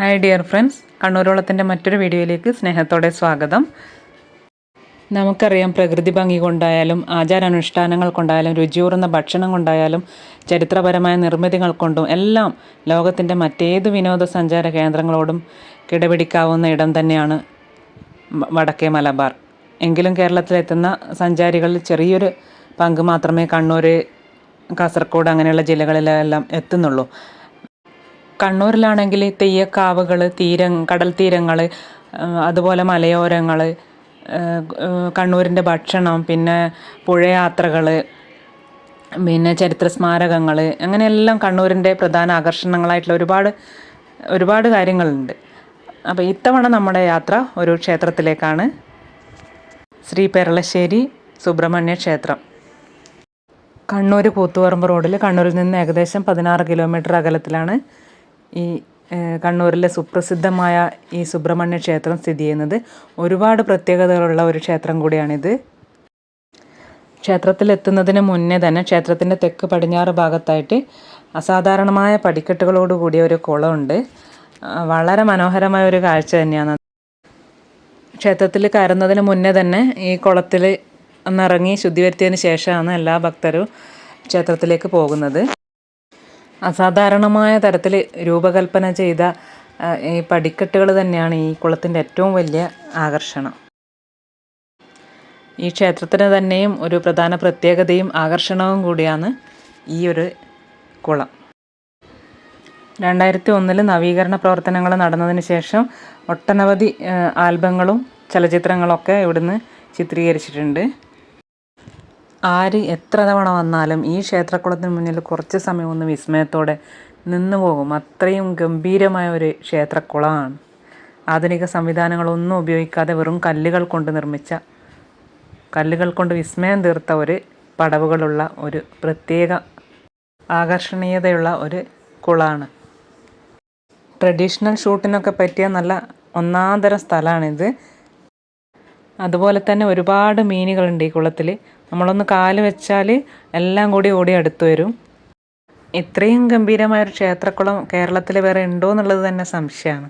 Hi dear friends കണ്ണൂരോളത്തിന്റെ മറ്റൊരു വീഡിയോയിലേക്ക് സ്നേഹത്തോടെ സ്വാഗതം. നമുക്കറിയാം പ്രകൃതി ഭംഗി കൊണ്ടായാലും ആചാരാനുഷ്ഠാനങ്ങൾ കൊണ്ടായാലും രുചിയൂറുന്ന ഭക്ഷണം കൊണ്ടായാലും ചരിത്രപരമായ നിർമ്മിതികൾ കൊണ്ടും എല്ലാം ലോകത്തിന്റെ മറ്റേത് വിനോദസഞ്ചാര കേന്ദ്രങ്ങളോടും കിടപിടിക്കാവുന്ന ഇടം തന്നെയാണ് വടക്കേ മലബാർ. എങ്കിലും കേരളത്തിലെത്തുന്ന സഞ്ചാരികളിൽ ചെറിയൊരു പങ്ക് മാത്രമേ കണ്ണൂർ കാസർഗോഡ് അങ്ങനെയുള്ള ജില്ലകളിലെല്ലാം എത്തുന്നുള്ളൂ. കണ്ണൂരിലാണെങ്കിൽ തെയ്യക്കാവുകൾ തീരം കടൽ തീരങ്ങൾ അതുപോലെ മലയോരങ്ങൾ കണ്ണൂരിന്റെ ഭക്ഷണം പിന്നെ പുഴയാത്രകൾ പിന്നെ ചരിത്ര സ്മാരകങ്ങൾ അങ്ങനെയെല്ലാം കണ്ണൂരിന്റെ പ്രധാന ആകർഷണങ്ങളായിട്ടുള്ള ഒരുപാട് ഒരുപാട് കാര്യങ്ങളുണ്ട്. അപ്പോൾ ഇത്തവണ നമ്മുടെ യാത്ര ഒരു ക്ഷേത്രത്തിലേക്കാണ്. ശ്രീ പെരളശ്ശേരി സുബ്രഹ്മണ്യ ക്ഷേത്രം. കണ്ണൂർ കൂത്തുപറമ്പ് റോഡിൽ കണ്ണൂരിൽ നിന്ന് ഏകദേശം പതിനാറ് കിലോമീറ്റർ അകലത്തിലാണ് ഈ കണ്ണൂരിലെ സുപ്രസിദ്ധമായ ഈ സുബ്രഹ്മണ്യ ക്ഷേത്രം സ്ഥിതി ചെയ്യുന്നത്. ഒരുപാട് പ്രത്യേകതകളുള്ള ഒരു ക്ഷേത്രം കൂടിയാണിത്. ക്ഷേത്രത്തിൽ എത്തുന്നതിന് മുന്നേ തന്നെ ക്ഷേത്രത്തിന്റെ തെക്ക് പടിഞ്ഞാറ് ഭാഗത്തായിട്ട് അസാധാരണമായ പടിക്കെട്ടുകളോട് കൂടിയ ഒരു കുളമുണ്ട്. വളരെ മനോഹരമായ ഒരു കാഴ്ച തന്നെയാണ് ക്ഷേത്രത്തിൽ കയറുന്നതിന് മുന്നേ തന്നെ ഈ കുളത്തിൽ ഒന്നിറങ്ങി ശുദ്ധി വരുത്തിയതിന് ശേഷമാണ് എല്ലാ ഭക്തരും ക്ഷേത്രത്തിലേക്ക് പോകുന്നത്. അസാധാരണമായ തരത്തിൽ രൂപകൽപ്പന ചെയ്ത ഈ പടിക്കെട്ടുകൾ തന്നെയാണ് ഈ കുളത്തിന്റെ ഏറ്റവും വലിയ ആകർഷണം. ഈ ക്ഷേത്രത്തിന് തന്നെയും ഒരു പ്രധാന പ്രത്യേകതയും ആകർഷണവും കൂടിയാണ് ഈ ഒരു കുളം. രണ്ടായിരത്തി ഒന്നിൽ നവീകരണ പ്രവർത്തനങ്ങൾ നടന്നതിന് ശേഷം ഒട്ടനവധി ആൽബങ്ങളും ചലച്ചിത്രങ്ങളൊക്കെ ഇവിടുന്ന് ചിത്രീകരിച്ചിട്ടുണ്ട്. ആര് എത്ര തവണ വന്നാലും ഈ ക്ഷേത്രക്കുളത്തിന് മുന്നിൽ കുറച്ച് സമയം ഒന്ന് വിസ്മയത്തോടെ നിന്നു പോകും. അത്രയും ഗംഭീരമായ ഒരു ക്ഷേത്രക്കുളമാണ്. ആധുനിക സംവിധാനങ്ങളൊന്നും ഉപയോഗിക്കാതെ വെറും കല്ലുകൾ കൊണ്ട് നിർമ്മിച്ച കല്ലുകൾ കൊണ്ട് വിസ്മയം തീർത്ത ഒരു പടവുകളുള്ള ഒരു പ്രത്യേക ആകർഷണീയതയുള്ള ഒരു കുളമാണ് ട്രഡീഷണൽ ഷൂട്ടിനൊക്കെ പറ്റിയ നല്ല ഒന്നാന്തരം സ്ഥലമാണിത്. അതുപോലെ തന്നെ ഒരുപാട് മീനുകളുണ്ട് ഈ കുളത്തിൽ നമ്മളൊന്ന് കാൽ വെച്ചാൽ എല്ലാം കൂടി ഓടി അടുത്ത് വരും. ഇത്രയും ഗംഭീരമായൊരു ക്ഷേത്രക്കുളം കേരളത്തിൽ വേറെ ഉണ്ടോ എന്നുള്ളത് തന്നെ സംശയമാണ്.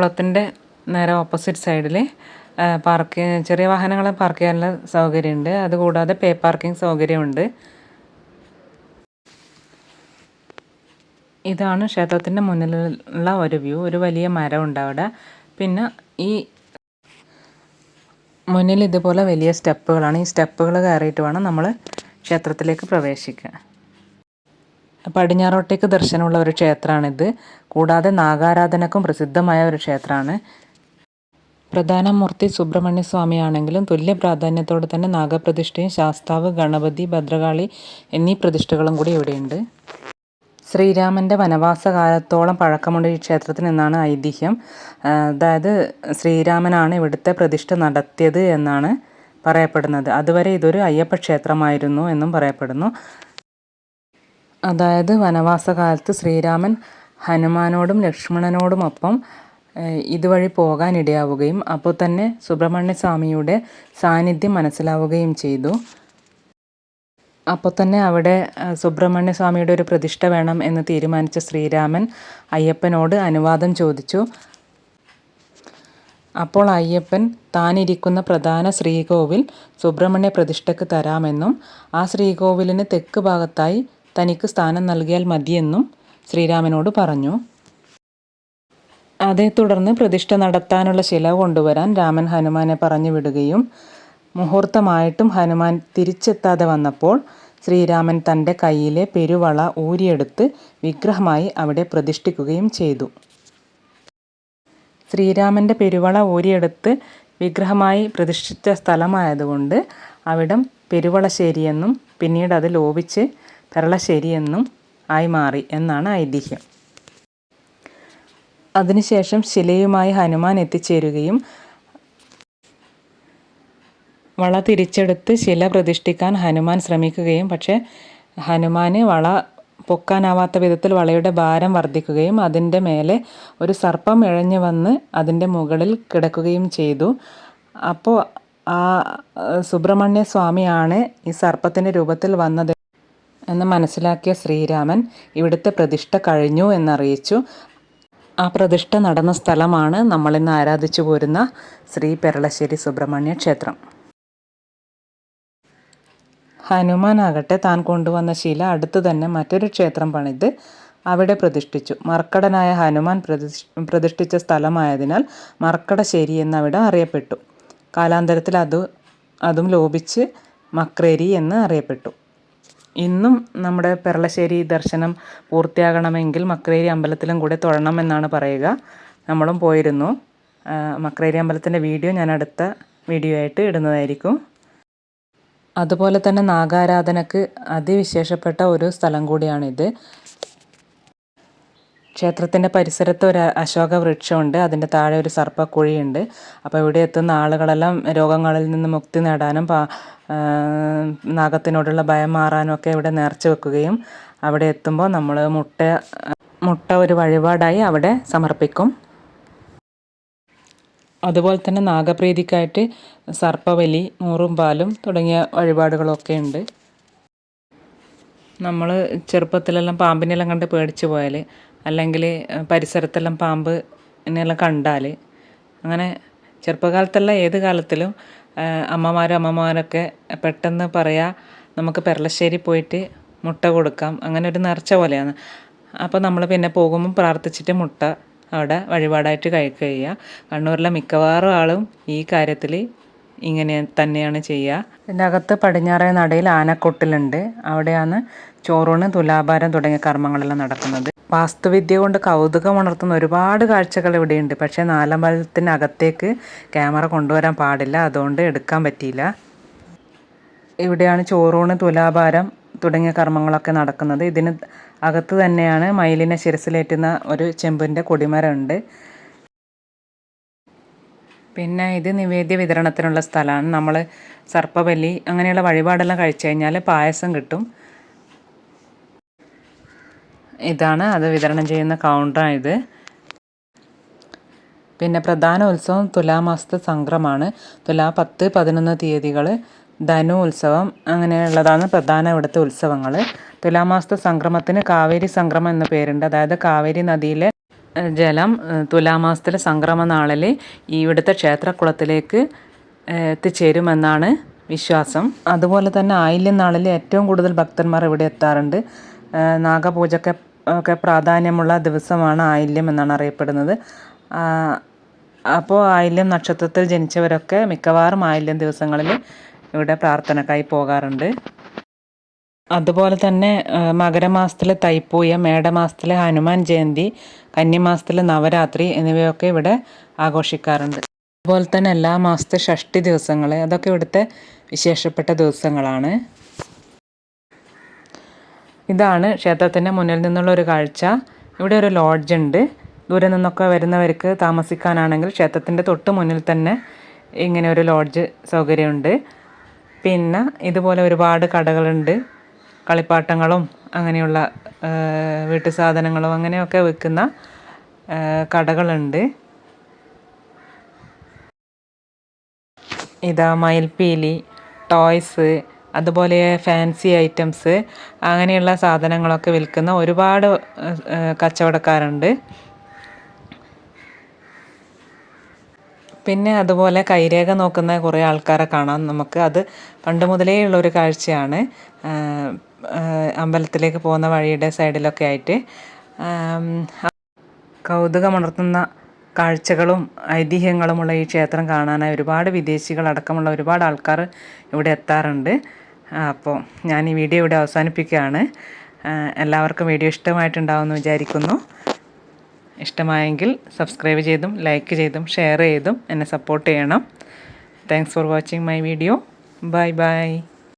കുളത്തിന്റെ നേരെ ഓപ്പോസിറ്റ് സൈഡിൽ പാർക്ക് ചെറിയ വാഹനങ്ങൾ പാർക്ക് ചെയ്യാനുള്ള സൗകര്യമുണ്ട്. അതുകൂടാതെ പേ പാർക്കിംഗ് സൗകര്യമുണ്ട്. ഇതാണ് ക്ഷേത്രത്തിന്റെ മുന്നിലുള്ള ഒരു വ്യൂ ഒരു വലിയ മരമുണ്ട് അവിടെ. പിന്നെ ഈ മുന്നിൽ ഇതുപോലെ വലിയ സ്റ്റെപ്പുകളാണ്. ഈ സ്റ്റെപ്പുകൾ കയറിയിട്ട് വേണം നമ്മൾ ക്ഷേത്രത്തിലേക്ക് പ്രവേശിക്കാൻ. പടിഞ്ഞാറോട്ടേക്ക് ദർശനമുള്ള ഒരു ക്ഷേത്രമാണിത്. കൂടാതെ നാഗാരാധനക്കും പ്രസിദ്ധമായ ഒരു ക്ഷേത്രമാണ്. പ്രധാന മൂർത്തി സുബ്രഹ്മണ്യ സ്വാമിയാണെങ്കിലും തുല്യ പ്രാധാന്യത്തോടെ തന്നെ നാഗപ്രതിഷ്ഠയും ശാസ്താവ് ഗണപതി ഭദ്രകാളി എന്നീ പ്രതിഷ്ഠകളും കൂടി ഇവിടെയുണ്ട്. ശ്രീരാമന്റെ വനവാസകാലത്തോളം പഴക്കമുണ്ട് ഈ ക്ഷേത്രത്തിൽ നിന്നാണ് ഐതിഹ്യം. അതായത് ശ്രീരാമനാണ് ഇവിടുത്തെ പ്രതിഷ്ഠ നടത്തിയത് എന്നാണ് പറയപ്പെടുന്നത്. അതുവരെ ഇതൊരു അയ്യപ്പ ക്ഷേത്രമായിരുന്നു എന്നും പറയപ്പെടുന്നു. അതായത് വനവാസകാലത്ത് ശ്രീരാമൻ ഹനുമാനോടും ലക്ഷ്മണനോടുമൊപ്പം ഇതുവഴി ഇതുവഴി പോകാനിടയാവുകയും അപ്പോൾ തന്നെ സുബ്രഹ്മണ്യ സ്വാമിയുടെ സാന്നിധ്യം മനസ്സിലാവുകയും ചെയ്തു. അപ്പോൾ തന്നെ അവിടെ സുബ്രഹ്മണ്യസ്വാമിയുടെ സുബ്രഹ്മണ്യ സ്വാമിയുടെ ഒരു പ്രതിഷ്ഠ വേണം എന്ന് തീരുമാനിച്ച ശ്രീരാമൻ അയ്യപ്പനോട് അനുവാദം ചോദിച്ചു. അപ്പോൾ അയ്യപ്പൻ താനിരിക്കുന്ന പ്രധാന ശ്രീകോവിൽ സുബ്രഹ്മണ്യ പ്രതിഷ്ഠയ്ക്ക് തരാമെന്നും ആ ശ്രീകോവിലിന് തെക്ക് ഭാഗത്തായി തനിക്ക് സ്ഥാനം നൽകിയാൽ മതിയെന്നും ശ്രീരാമനോട് പറഞ്ഞു. അതേ തുടർന്ന് പ്രതിഷ്ഠ നടത്താനുള്ള ശില കൊണ്ടുവരാൻ രാമൻ ഹനുമാനെ പറഞ്ഞു വിടുകയും മുഹൂർത്തമായിട്ടും ഹനുമാൻ തിരിച്ചെത്താതെ വന്നപ്പോൾ ശ്രീരാമൻ തന്റെ കയ്യിലെ പെരുവള ഊരിയെടുത്ത് വിഗ്രഹമായി അവിടെ പ്രതിഷ്ഠിക്കുകയും ചെയ്തു. ശ്രീരാമന്റെ പെരുവള ഊരിയെടുത്ത് വിഗ്രഹമായി പ്രതിഷ്ഠിച്ച സ്ഥലമായതുകൊണ്ട് അവിടം പെരുവളശ്ശേരിയെന്നും പിന്നീട് അത് ലോപിച്ച് പെരളശ്ശേരി എന്നും ആയി മാറി എന്നാണ് ഐതിഹ്യം. അതിനുശേഷം ശിലയുമായി ഹനുമാൻ എത്തിച്ചേരുകയും വള തിരിച്ചെടുത്ത് ശില പ്രതിഷ്ഠിക്കാൻ ഹനുമാൻ ശ്രമിക്കുകയും പക്ഷേ ഹനുമാന് വള പൊക്കാനാവാത്ത വിധത്തിൽ വളയുടെ ഭാരം വർദ്ധിക്കുകയും അതിന്റെ മേലെ ഒരു സർപ്പം ഇഴഞ്ഞു വന്ന് അതിന്റെ മുകളിൽ കിടക്കുകയും ചെയ്തു. അപ്പോൾ ആ സുബ്രഹ്മണ്യ സ്വാമിയാണ് ഈ സർപ്പത്തിന്റെ രൂപത്തിൽ വന്നത്. എന്ന് മനസ്സിലാക്കിയ ശ്രീരാമൻ ഇവിടുത്തെ പ്രതിഷ്ഠ കഴിഞ്ഞു എന്നറിയിച്ചു. ആ പ്രതിഷ്ഠ നടന്ന സ്ഥലമാണ് നമ്മളിന്ന് ആരാധിച്ചു പോരുന്ന ശ്രീ പെരളശ്ശേരി സുബ്രഹ്മണ്യ ക്ഷേത്രം. ഹനുമാനാകട്ടെ താൻ കൊണ്ടുവന്ന ശില അടുത്ത് തന്നെ മറ്റൊരു ക്ഷേത്രം പണിത് അവിടെ പ്രതിഷ്ഠിച്ചു. മർക്കടനായ ഹനുമാൻ പ്രതിഷ് പ്രതിഷ്ഠിച്ച സ്ഥലമായതിനാൽ മർക്കടശ്ശേരി എന്നവിടെ അറിയപ്പെട്ടു. കാലാന്തരത്തിൽ അത് അതും ലോപിച്ച് മക്രേരി എന്ന് അറിയപ്പെട്ടു. ഇന്നും നമ്മുടെ പെരളശ്ശേരി ദർശനം പൂർത്തിയാകണമെങ്കിൽ മക്രേരി അമ്പലത്തിലും കൂടെ തൊഴണമെന്നാണ് പറയുക. നമ്മളും പോയിരുന്നു. മക്രേരി അമ്പലത്തിന്റെ വീഡിയോ ഞാൻ അടുത്ത വീഡിയോ ആയിട്ട് ഇടുന്നതായിരിക്കും. അതുപോലെ തന്നെ നാഗാരാധനക്ക് അതിവിശേഷപ്പെട്ട ഒരു സ്ഥലം കൂടിയാണിത്. ക്ഷേത്രത്തിന്റെ പരിസരത്ത് ഒരു അശോക വൃക്ഷമുണ്ട്. അതിന്റെ താഴെ ഒരു സർപ്പക്കുഴിയുണ്ട്. അപ്പോൾ ഇവിടെ എത്തുന്ന ആളുകളെല്ലാം രോഗങ്ങളിൽ നിന്ന് മുക്തി നേടാനും പാ നാഗത്തിനോടുള്ള ഭയം മാറാനും ഒക്കെ ഇവിടെ നേർച്ച വെക്കുകയും അവിടെ എത്തുമ്പോൾ നമ്മൾ മുട്ട മുട്ട ഒരു വഴിപാടായി അവിടെ സമർപ്പിക്കും. അതുപോലെ തന്നെ നാഗപ്രീതിക്കായിട്ട് സർപ്പവലി നൂറും പാലും തുടങ്ങിയ വഴിപാടുകളൊക്കെ ഉണ്ട്. നമ്മൾ ചെറുപ്പത്തിലെല്ലാം പാമ്പിനെല്ലാം കണ്ട് പേടിച്ചു പോയാൽ അല്ലെങ്കിൽ പരിസരത്തെല്ലാം പാമ്പ് എന്നെല്ലാം കണ്ടാൽ അങ്ങനെ ചെറുപ്പകാലത്തുള്ള ഏത് കാലത്തിലും അമ്മമാരും അമ്മമാരൊക്കെ പെട്ടെന്ന് പറയാ നമുക്ക് പെരളശ്ശേരി പോയിട്ട് മുട്ട കൊടുക്കാം. അങ്ങനെ ഒരു നേർച്ച പോലെയാണ്. അപ്പോൾ നമ്മൾ പിന്നെ പോകുമ്പോൾ പ്രാർത്ഥിച്ചിട്ട് മുട്ട അവിടെ വഴിപാടായിട്ട് കഴിക്കുക. ചെയ്യുക കണ്ണൂരിലെ മിക്കവാറും ആളും ഈ കാര്യത്തിൽ ഇങ്ങനെ തന്നെയാണ് ചെയ്യുക. ഇതിന്റെ അകത്ത് പടിഞ്ഞാറേ നടയിൽ ആനക്കൊട്ടിലുണ്ട്. അവിടെയാണ് ചോറൂണ് തുലാഭാരം തുടങ്ങിയ കർമ്മങ്ങളെല്ലാം നടക്കുന്നത് വാസ്തുവിദ്യ കൊണ്ട് കൗതുകം ഉണർത്തുന്ന ഒരുപാട് കാഴ്ചകൾ ഇവിടെയുണ്ട്. പക്ഷേ നാലമ്പലത്തിനകത്തേക്ക് ക്യാമറ കൊണ്ടുവരാൻ പാടില്ല. അതുകൊണ്ട് എടുക്കാൻ പറ്റിയില്ല. ഇവിടെയാണ് ചോറൂണ് തുലാഭാരം തുടങ്ങിയ കർമ്മങ്ങളൊക്കെ നടക്കുന്നത്. ഇതിന് അകത്ത് തന്നെയാണ് മയിലിനെ ശിരസിലേറ്റുന്ന ഒരു ചെമ്പിന്റെ കൊടിമരമുണ്ട്. പിന്നെ ഇത് നിവേദ്യ വിതരണത്തിനുള്ള സ്ഥലമാണ്. നമ്മൾ സർപ്പബലി അങ്ങനെയുള്ള വഴിപാടെല്ലാം കഴിച്ചു കഴിഞ്ഞാൽ പായസം കിട്ടും. ഇതാണ്. അത് വിതരണം ചെയ്യുന്ന കൗണ്ടറാണ് ഇത്. പിന്നെ പ്രധാന ഉത്സവം തുലാമാസത്തെ സംക്രമാണ് തുലാ പത്ത് പതിനൊന്ന് തീയതികൾ ധനു ഉത്സവം അങ്ങനെയുള്ളതാണ് പ്രധാന ഇവിടുത്തെ ഉത്സവങ്ങൾ തുലാമാസത്തെ സംക്രമത്തിന് കാവേരി സംക്രമം എന്ന പേരുണ്ട്. അതായത് കാവേരി നദിയിലെ ജലം തുലാമാസത്തിലെ സംക്രമ നാളിൽ ഇവിടുത്തെ ക്ഷേത്രക്കുളത്തിലേക്ക് എത്തിച്ചേരുമെന്നാണ് വിശ്വാസം. അതുപോലെ തന്നെ ആയില്യം നാളിൽ ഏറ്റവും കൂടുതൽ ഭക്തന്മാർ ഇവിടെ എത്താറുണ്ട്. നാഗപൂജക്ക് ഒക്കെ പ്രാധാന്യമുള്ള ദിവസമാണ് ആയില്യം എന്നാണ് അറിയപ്പെടുന്നത്. അപ്പോൾ ആയില്യം നക്ഷത്രത്തിൽ ജനിച്ചവരൊക്കെ മിക്കവാറും ആയില്യം ദിവസങ്ങളിൽ ഇവിടെ പ്രാർത്ഥനക്കായി പോകാറുണ്ട്. അതുപോലെ തന്നെ മകരമാസത്തിലെ തൈപ്പൂയം മേടമാസത്തിലെ ഹനുമാൻ ജയന്തി കന്നിമാസത്തിലെ നവരാത്രി എന്നിവയൊക്കെ ഇവിടെ ആഘോഷിക്കാറുണ്ട്. അതുപോലെ തന്നെ എല്ലാ മാസത്തെ ഷഷ്ടി ദിവസങ്ങൾ അതൊക്കെ ഇവിടുത്തെ വിശേഷപ്പെട്ട ദിവസങ്ങളാണ്. ഇതാണ് ക്ഷേത്രത്തിന്റെ മുന്നിൽ നിന്നുള്ള ഒരു കാഴ്ച. ഇവിടെ ഒരു ലോഡ്ജ് ഉണ്ട്. ദൂരെ നിന്നൊക്കെ വരുന്നവർക്ക് താമസിക്കാനാണെങ്കിൽ ക്ഷേത്രത്തിന്റെ തൊട്ട് മുന്നിൽ തന്നെ ഇങ്ങനെ ഒരു ലോഡ്ജ് സൗകര്യമുണ്ട്. പിന്നെ ഇതുപോലെ ഒരുപാട് കടകളുണ്ട്. കളിപ്പാട്ടങ്ങളും അങ്ങനെയുള്ള വീട്ടു സാധനങ്ങളും അങ്ങനെയൊക്കെ വിൽക്കുന്ന കടകളുണ്ട്. ഇതാ മയിൽപ്പീലി ടോയ്സ് അതുപോലെ ഫാൻസി ഐറ്റംസ് അങ്ങനെയുള്ള സാധനങ്ങളൊക്കെ വിൽക്കുന്ന ഒരുപാട് കച്ചവടക്കാരുണ്ട്. പിന്നെ അതുപോലെ കൈരേഖ നോക്കുന്ന കുറേ ആൾക്കാരെ കാണാം നമുക്ക്. അത് പണ്ട് മുതലേ ഉള്ളൊരു കാഴ്ചയാണ്. അമ്പലത്തിലേക്ക് പോകുന്ന വഴിയുടെ സൈഡിലൊക്കെ ആയിട്ട്. കൗതുകമുണർത്തുന്ന കാഴ്ചകളും ഐതിഹ്യങ്ങളുമുള്ള ഈ ക്ഷേത്രം കാണാനായി ഒരുപാട് വിദേശികൾ അടക്കമുള്ള ഒരുപാട് ആൾക്കാർ ഇവിടെ എത്താറുണ്ട്. അപ്പോൾ ഞാൻ ഈ വീഡിയോ ഇവിടെ അവസാനിപ്പിക്കുകയാണ്. എല്ലാവർക്കും വീഡിയോ ഇഷ്ടമായിട്ടുണ്ടാവുമെന്ന് വിചാരിക്കുന്നു. ഇഷ്ടമായെങ്കിൽ സബ്സ്ക്രൈബ് ചെയ്തും ലൈക്ക് ചെയ്തും ഷെയർ ചെയ്തും എന്നെ സപ്പോർട്ട് ചെയ്യണം. Thanks for watching my video bye bye